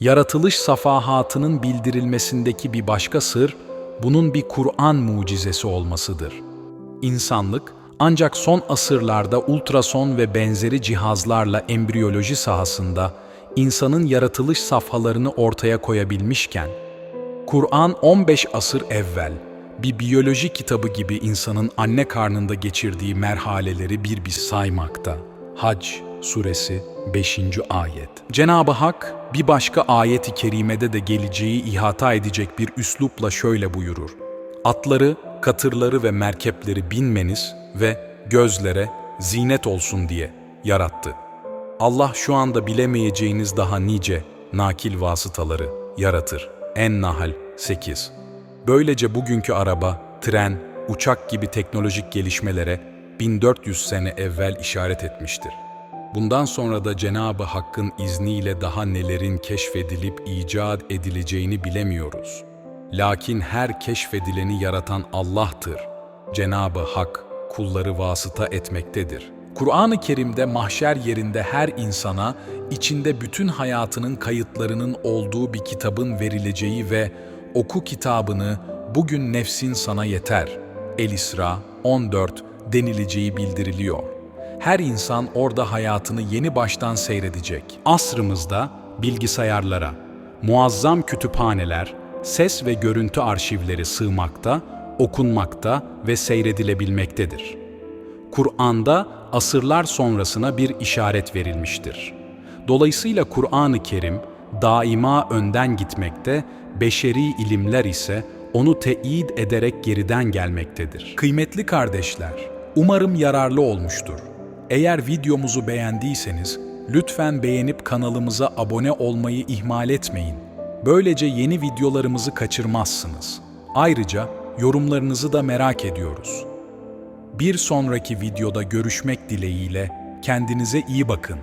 Yaratılış safahatının bildirilmesindeki bir başka sır, bunun bir Kur'an mucizesi olmasıdır. İnsanlık, ancak son asırlarda ultrason ve benzeri cihazlarla embriyoloji sahasında insanın yaratılış safhalarını ortaya koyabilmişken, Kur'an 15 asır evvel bir biyoloji kitabı gibi insanın anne karnında geçirdiği merhaleleri bir bir saymakta. Hac suresi 5. ayet. Cenab-ı Hak bir başka ayet-i kerimede de geleceği ihata edecek bir üslupla şöyle buyurur. Atları, katırları ve merkepleri binmeniz ve gözlere zinet olsun diye yarattı. Allah şu anda bilemeyeceğiniz daha nice nakil vasıtaları yaratır. En-Nahl 8 Böylece bugünkü araba, tren, uçak gibi teknolojik gelişmelere 1400 sene evvel işaret etmiştir. Bundan sonra da Cenab-ı Hakk'ın izniyle daha nelerin keşfedilip icat edileceğini bilemiyoruz. Lakin her keşfedileni yaratan Allah'tır. Cenab-ı Hak kulları vasıta etmektedir. Kur'an-ı Kerim'de mahşer yerinde her insana içinde bütün hayatının kayıtlarının olduğu bir kitabın verileceği ve oku kitabını bugün nefsin sana yeter. El-İsra 14 denileceği bildiriliyor. Her insan orada hayatını yeni baştan seyredecek. Asrımızda bilgisayarlara, muazzam kütüphaneler, ses ve görüntü arşivleri sığmakta, okunmakta ve seyredilebilmektedir. Kur'an'da asırlar sonrasına bir işaret verilmiştir. Dolayısıyla Kur'an-ı Kerim daima önden gitmekte, beşeri ilimler ise onu teyit ederek geriden gelmektedir. Kıymetli kardeşler, umarım yararlı olmuştur. Eğer videomuzu beğendiyseniz lütfen beğenip kanalımıza abone olmayı ihmal etmeyin. Böylece yeni videolarımızı kaçırmazsınız. Ayrıca yorumlarınızı da merak ediyoruz. Bir sonraki videoda görüşmek dileğiyle kendinize iyi bakın.